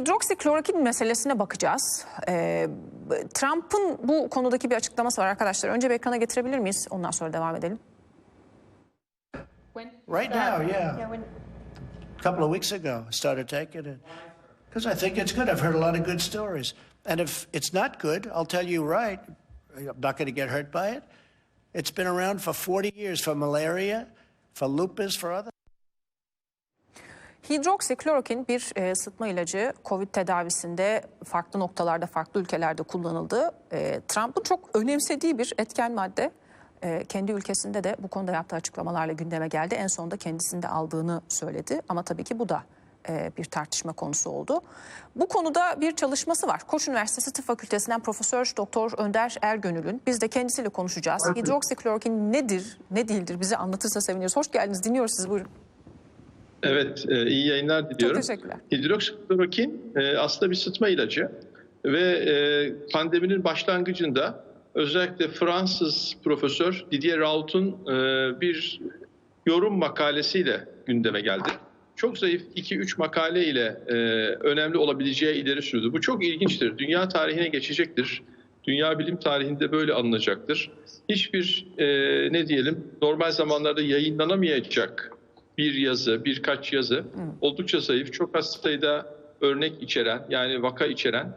hidroksiklorokin meselesine bakacağız. Ee, Trump'ın bu konudaki bir açıklaması var arkadaşlar. Önce bir ekrana getirebilir miyiz? Ondan sonra devam edelim. Right now, yeah. A couple of weeks ago, I started taking it because I think it's good. I've heard a lot of good stories. And if it's not good, I'll tell you right. I'm not going to get hurt by it. It's been around for 40 years for malaria, for lupus, for other. Hidroksiklorokin bir e, sıtma ilacı. Covid tedavisinde farklı noktalarda, farklı ülkelerde kullanıldı. E, Trump'ın çok önemsediği bir etken madde. E, kendi ülkesinde de bu konuda yaptığı açıklamalarla gündeme geldi. En sonunda kendisinde aldığını söyledi. Ama tabii ki bu da e, bir tartışma konusu oldu. Bu konuda bir çalışması var. Koç Üniversitesi Tıp Fakültesinden Profesör Doktor Önder Ergönül'ün. Biz de kendisiyle konuşacağız. Hidroksiklorokin nedir, ne değildir bize anlatırsa seviniriz. Hoş geldiniz, dinliyoruz sizi. Buyurun. Evet, e, iyi yayınlar diliyorum. teşekkürler. Hidroksiklorokin e, aslında bir sıtma ilacı ve e, pandeminin başlangıcında özellikle Fransız profesör Didier Raoult'un bir yorum makalesiyle gündeme geldi. Çok zayıf 2-3 makale ile önemli olabileceği ileri sürdü. Bu çok ilginçtir. Dünya tarihine geçecektir. Dünya bilim tarihinde böyle alınacaktır. Hiçbir ne diyelim normal zamanlarda yayınlanamayacak bir yazı, birkaç yazı oldukça zayıf, çok az sayıda örnek içeren yani vaka içeren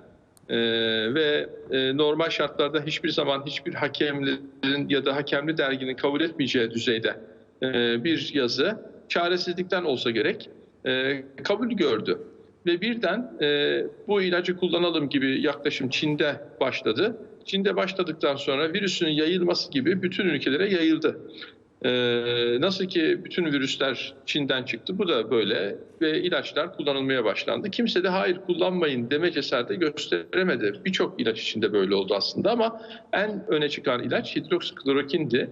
e, ve e, normal şartlarda hiçbir zaman hiçbir hakemlerin ya da hakemli derginin kabul etmeyeceği düzeyde e, bir yazı çaresizlikten olsa gerek e, kabul gördü. Ve birden e, bu ilacı kullanalım gibi yaklaşım Çin'de başladı. Çin'de başladıktan sonra virüsün yayılması gibi bütün ülkelere yayıldı. Ee, nasıl ki bütün virüsler Çin'den çıktı bu da böyle ve ilaçlar kullanılmaya başlandı. Kimse de hayır kullanmayın deme cesareti gösteremedi. Birçok ilaç içinde böyle oldu aslında ama en öne çıkan ilaç hidroksiklorokindi.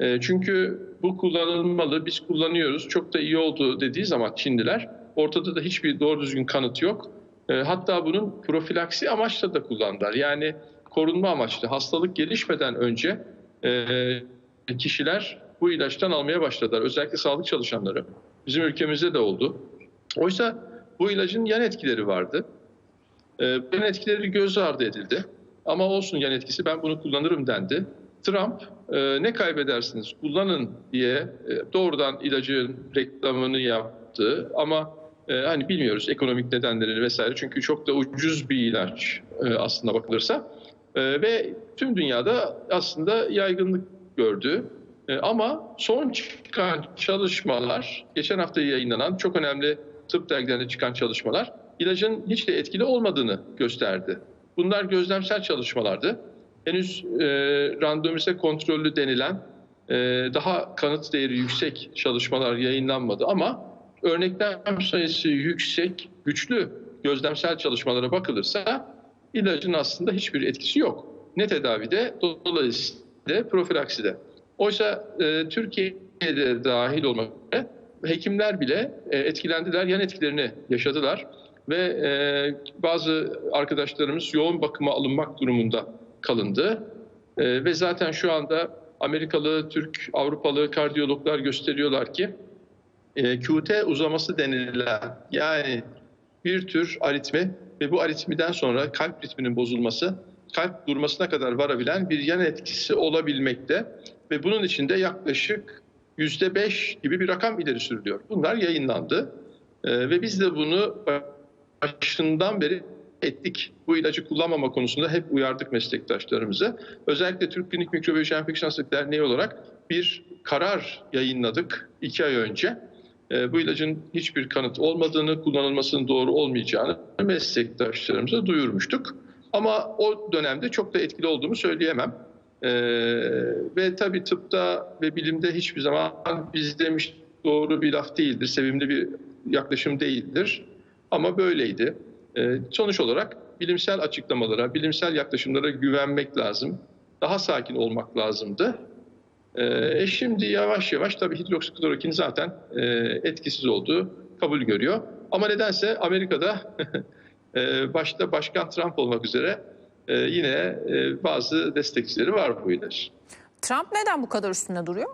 Ee, çünkü bu kullanılmalı, biz kullanıyoruz, çok da iyi oldu dediği zaman Çinliler ortada da hiçbir doğru düzgün kanıt yok. Ee, hatta bunun profilaksi amaçla da kullandılar. Yani korunma amaçlı, hastalık gelişmeden önce kişiler bu ilaçtan almaya başladılar. Özellikle sağlık çalışanları. Bizim ülkemizde de oldu. Oysa bu ilacın yan etkileri vardı. Ee, yan etkileri göz ardı edildi. Ama olsun yan etkisi ben bunu kullanırım dendi. Trump e, ne kaybedersiniz kullanın diye e, doğrudan ilacın reklamını yaptı. Ama e, hani bilmiyoruz ekonomik nedenlerini vesaire. Çünkü çok da ucuz bir ilaç e, aslında bakılırsa. E, ve tüm dünyada aslında yaygınlık gördü. E, ama son çıkan çalışmalar, geçen hafta yayınlanan çok önemli tıp dergilerinde çıkan çalışmalar ilacın hiç de etkili olmadığını gösterdi. Bunlar gözlemsel çalışmalardı. Henüz e, randomize kontrollü denilen e, daha kanıt değeri yüksek çalışmalar yayınlanmadı ama örneklem sayısı yüksek, güçlü gözlemsel çalışmalara bakılırsa ilacın aslında hiçbir etkisi yok. Ne tedavide, dolayısıyla profilakside. Oysa e, Türkiye'de dahil olmak üzere hekimler bile e, etkilendiler, yan etkilerini yaşadılar ve e, bazı arkadaşlarımız yoğun bakıma alınmak durumunda kalındı. E, ve zaten şu anda Amerikalı, Türk, Avrupalı kardiyologlar gösteriyorlar ki e, QT uzaması denilen yani bir tür aritmi ve bu aritmiden sonra kalp ritminin bozulması, kalp durmasına kadar varabilen bir yan etkisi olabilmekte ve bunun içinde yaklaşık yüzde beş gibi bir rakam ileri sürülüyor. Bunlar yayınlandı Ee, ve biz de bunu başından beri ettik. Bu ilacı kullanmama konusunda hep uyardık meslektaşlarımızı. Özellikle Türk Klinik Mikrobiyoloji Enfeksiyon Hastalık Derneği olarak bir karar yayınladık iki ay önce. Ee, bu ilacın hiçbir kanıt olmadığını, kullanılmasının doğru olmayacağını meslektaşlarımıza duyurmuştuk. Ama o dönemde çok da etkili olduğunu söyleyemem. Ee, ve tabii tıpta ve bilimde hiçbir zaman biz demiş doğru bir laf değildir, sevimli bir yaklaşım değildir. Ama böyleydi. Ee, sonuç olarak bilimsel açıklamalara, bilimsel yaklaşımlara güvenmek lazım. Daha sakin olmak lazımdı. Ee, şimdi yavaş yavaş tabii hidroksiklorokin zaten e, etkisiz olduğu kabul görüyor. Ama nedense Amerika'da e, başta Başkan Trump olmak üzere e, yine e, bazı destekçileri var bu ilaç. Trump neden bu kadar üstünde duruyor?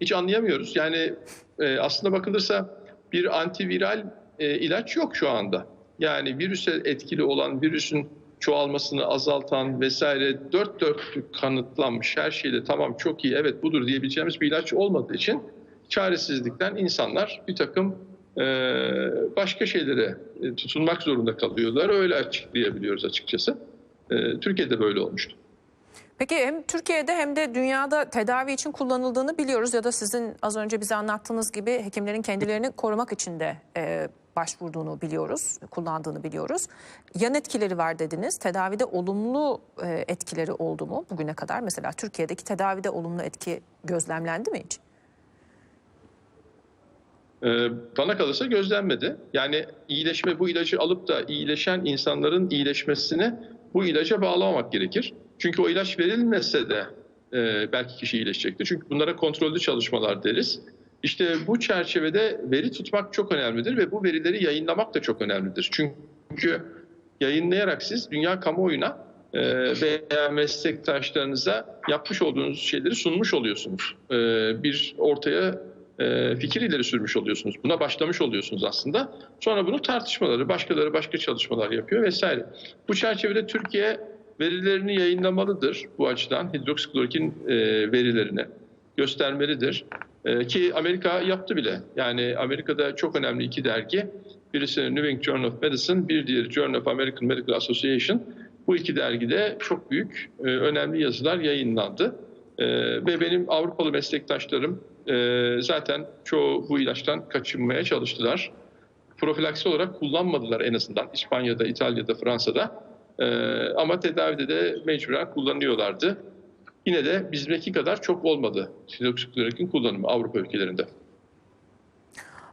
Hiç anlayamıyoruz. Yani e, aslında bakılırsa bir antiviral e, ilaç yok şu anda. Yani virüse etkili olan virüsün çoğalmasını azaltan vesaire dört dörtlük kanıtlanmış her şeyle tamam çok iyi evet budur diyebileceğimiz bir ilaç olmadığı için çaresizlikten insanlar bir takım e, başka şeylere tutunmak zorunda kalıyorlar. Öyle açıklayabiliyoruz açıkçası. E, Türkiye'de böyle olmuştu. Peki hem Türkiye'de hem de dünyada tedavi için kullanıldığını biliyoruz ya da sizin az önce bize anlattığınız gibi hekimlerin kendilerini korumak için de e, başvurduğunu biliyoruz, kullandığını biliyoruz. Yan etkileri var dediniz. Tedavide olumlu e, etkileri oldu mu bugüne kadar? Mesela Türkiye'deki tedavide olumlu etki gözlemlendi mi hiç? Ee, Bana kalırsa gözlenmedi. Yani iyileşme bu ilacı alıp da iyileşen insanların iyileşmesini bu ilaca bağlamamak gerekir. Çünkü o ilaç verilmese de e, belki kişi iyileşecektir. Çünkü bunlara kontrollü çalışmalar deriz. İşte bu çerçevede veri tutmak çok önemlidir ve bu verileri yayınlamak da çok önemlidir. Çünkü yayınlayarak siz dünya kamuoyuna e, veya meslektaşlarınıza yapmış olduğunuz şeyleri sunmuş oluyorsunuz. E, bir ortaya e, fikir ileri sürmüş oluyorsunuz. Buna başlamış oluyorsunuz aslında. Sonra bunu tartışmaları, başkaları başka çalışmalar yapıyor vesaire. Bu çerçevede Türkiye verilerini yayınlamalıdır bu açıdan hidroksiklorokin e, verilerini göstermelidir. E, ki Amerika yaptı bile. Yani Amerika'da çok önemli iki dergi. Birisi New England Journal of Medicine, bir diğeri Journal of American Medical Association. Bu iki dergide çok büyük, e, önemli yazılar yayınlandı. E, ve benim Avrupalı meslektaşlarım e, zaten çoğu bu ilaçtan kaçınmaya çalıştılar. Profilaksi olarak kullanmadılar en azından İspanya'da, İtalya'da, Fransa'da. E, ama tedavide de mecburen kullanıyorlardı. Yine de bizdeki kadar çok olmadı hidroksiklorokin kullanımı Avrupa ülkelerinde.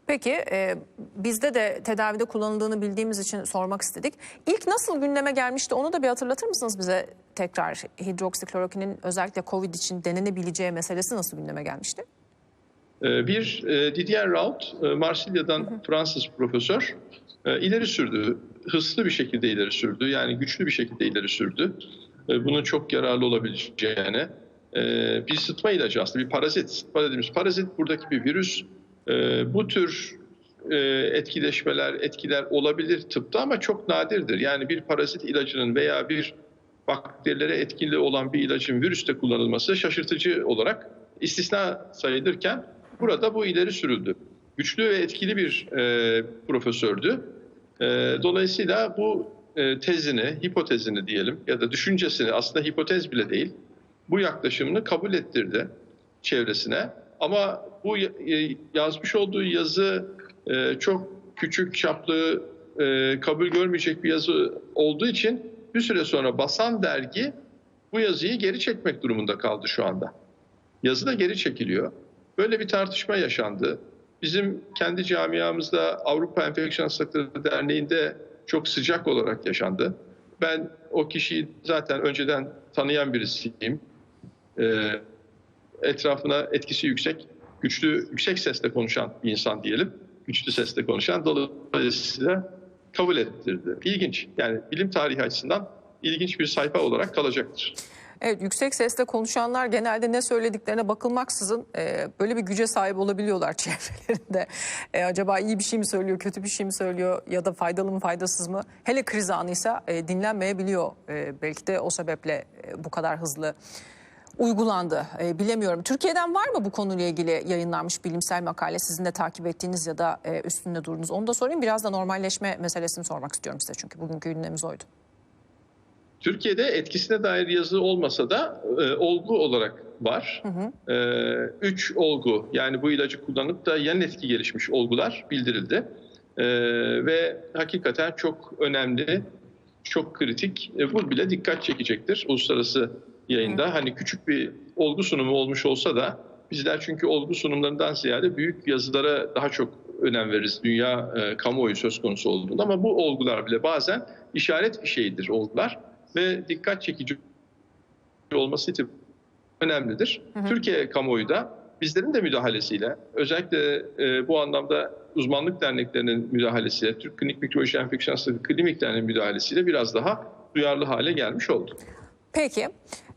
Peki e, bizde de tedavide kullanıldığını bildiğimiz için sormak istedik. İlk nasıl gündeme gelmişti onu da bir hatırlatır mısınız bize tekrar? Hidroksiklorokinin özellikle COVID için denenebileceği meselesi nasıl gündeme gelmişti? Ee, Bir e, Didier Raoult, e, Marsilya'dan Fransız profesör e, ileri sürdü. Hızlı bir şekilde ileri sürdü. Yani güçlü bir şekilde ileri sürdü. E, Bunun çok yararlı olabileceğini. E, Bir sıtma ilacı aslında bir parazit. Dediğimiz parazit buradaki bir virüs. E, Bu tür e, etkileşmeler, etkiler olabilir tıpta ama çok nadirdir. Yani bir parazit ilacının veya bir bakterilere etkili olan bir ilacın virüste kullanılması şaşırtıcı olarak istisna sayılırken burada bu ileri sürüldü. Güçlü ve etkili bir e, profesördü. E, dolayısıyla bu e, tezini, hipotezini diyelim ya da düşüncesini aslında hipotez bile değil, bu yaklaşımını kabul ettirdi çevresine. Ama bu e, yazmış olduğu yazı e, çok küçük çaplı e, kabul görmeyecek bir yazı olduğu için bir süre sonra basan dergi bu yazıyı geri çekmek durumunda kaldı şu anda. Yazı da geri çekiliyor. Böyle bir tartışma yaşandı. Bizim kendi camiamızda Avrupa Enfeksiyon Hastalıkları Derneği'nde çok sıcak olarak yaşandı. Ben o kişiyi zaten önceden tanıyan birisiyim. Ee, etrafına etkisi yüksek, güçlü, yüksek sesle konuşan bir insan diyelim. Güçlü sesle konuşan dolayısıyla kabul ettirdi. İlginç. Yani bilim tarihi açısından ilginç bir sayfa olarak kalacaktır. Evet yüksek sesle konuşanlar genelde ne söylediklerine bakılmaksızın e, böyle bir güce sahip olabiliyorlar çevrelerinde. E, acaba iyi bir şey mi söylüyor, kötü bir şey mi söylüyor ya da faydalı mı faydasız mı? Hele kriz anıysa e, dinlenmeyebiliyor. E, belki de o sebeple e, bu kadar hızlı uygulandı. E, bilemiyorum. Türkiye'den var mı bu konuyla ilgili yayınlanmış bilimsel makale sizin de takip ettiğiniz ya da e, üstünde durduğunuz? Onu da sorayım. Biraz da normalleşme meselesini sormak istiyorum size çünkü bugünkü gündemimiz oydu. Türkiye'de etkisine dair yazı olmasa da e, olgu olarak var. E, üç olgu yani bu ilacı kullanıp da yan etki gelişmiş olgular bildirildi. E, ve hakikaten çok önemli, çok kritik. E, bu bile dikkat çekecektir uluslararası yayında. Hani küçük bir olgu sunumu olmuş olsa da bizler çünkü olgu sunumlarından ziyade büyük yazılara daha çok önem veririz dünya e, kamuoyu söz konusu olduğunda. Ama bu olgular bile bazen işaret bir şeydir olgular ve dikkat çekici olması için önemlidir. Türkiye kamuoyu da bizlerin de müdahalesiyle özellikle e, bu anlamda uzmanlık derneklerinin müdahalesiyle, Türk Klinik Mikrobiyoloji Enfeksiyon Hastalığı Klinik Derneği'nin müdahalesiyle biraz daha duyarlı hale gelmiş oldu. Peki.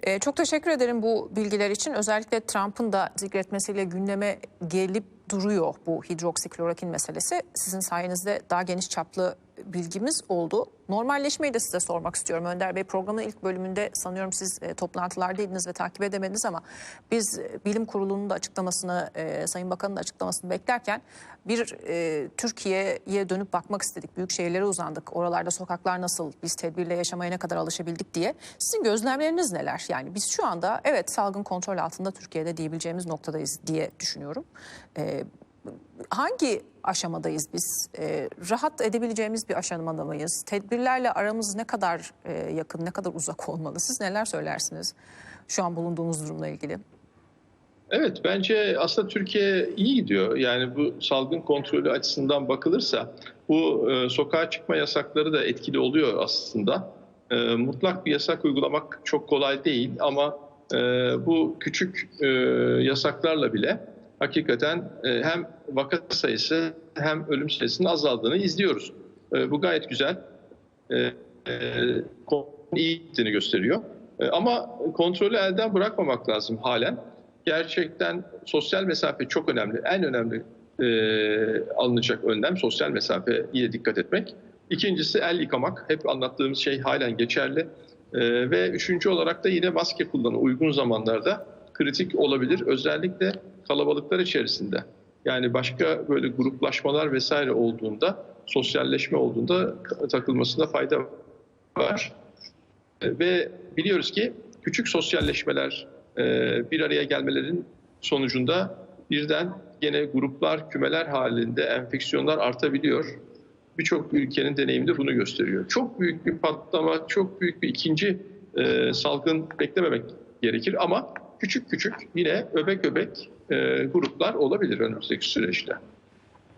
Ee, çok teşekkür ederim bu bilgiler için. Özellikle Trump'ın da zikretmesiyle gündeme gelip duruyor bu hidroksiklorokin meselesi. Sizin sayenizde daha geniş çaplı bilgimiz oldu. Normalleşmeyi de size sormak istiyorum. Önder Bey programın ilk bölümünde sanıyorum siz e, toplantılardaydınız ve takip edemediniz ama biz e, bilim kurulunun da açıklamasını, e, Sayın Bakan'ın da açıklamasını beklerken bir e, Türkiye'ye dönüp bakmak istedik. Büyük şehirlere uzandık. Oralarda sokaklar nasıl, biz tedbirle yaşamaya ne kadar alışabildik diye. Sizin gözlemleriniz neler? Yani biz şu anda evet salgın kontrol altında Türkiye'de diyebileceğimiz noktadayız diye düşünüyorum. E, hangi aşamadayız biz? Ee, rahat edebileceğimiz bir aşamada mıyız? Tedbirlerle aramız ne kadar e, yakın, ne kadar uzak olmalı? Siz neler söylersiniz şu an bulunduğumuz durumla ilgili? Evet bence aslında Türkiye iyi gidiyor. Yani bu salgın kontrolü açısından bakılırsa bu e, sokağa çıkma yasakları da etkili oluyor aslında. E, mutlak bir yasak uygulamak çok kolay değil ama e, bu küçük e, yasaklarla bile hakikaten e, hem vaka sayısı hem ölüm sayısının azaldığını izliyoruz. E, bu gayet güzel. E, iyi gittiğini gösteriyor. Ama kontrolü elden bırakmamak lazım halen gerçekten sosyal mesafe çok önemli. En önemli alınacak önlem sosyal mesafeye dikkat etmek. İkincisi el yıkamak. Hep anlattığımız şey halen geçerli. Ve üçüncü olarak da yine maske kullanımı uygun zamanlarda kritik olabilir. Özellikle kalabalıklar içerisinde. Yani başka böyle gruplaşmalar vesaire olduğunda, sosyalleşme olduğunda takılmasında fayda var. E, Ve biliyoruz ki küçük sosyalleşmeler e, bir araya gelmelerin sonucunda birden gene gruplar, kümeler halinde enfeksiyonlar artabiliyor. Birçok ülkenin deneyimi de bunu gösteriyor. Çok büyük bir patlama, çok büyük bir ikinci e, salgın beklememek gerekir ama küçük küçük yine öbek öbek e, gruplar olabilir önümüzdeki süreçte.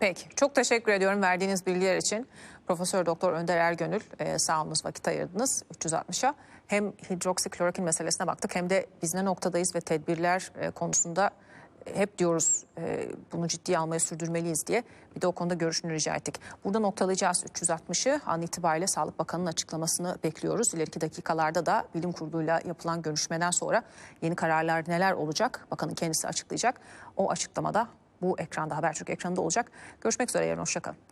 Peki, çok teşekkür ediyorum verdiğiniz bilgiler için. Profesör Doktor Önder Ergönül e, sağ vakit ayırdınız 360'a. Hem hidroksiklorokin meselesine baktık hem de biz ne noktadayız ve tedbirler e, konusunda hep diyoruz e, bunu ciddiye almaya sürdürmeliyiz diye. Bir de o konuda görüşünü rica ettik. Burada noktalayacağız 360'ı. An itibariyle Sağlık Bakanı'nın açıklamasını bekliyoruz. İleriki dakikalarda da bilim kuruluyla yapılan görüşmeden sonra yeni kararlar neler olacak? Bakanın kendisi açıklayacak. O açıklamada bu ekranda Habertürk ekranında olacak. Görüşmek üzere yarın hoşçakalın.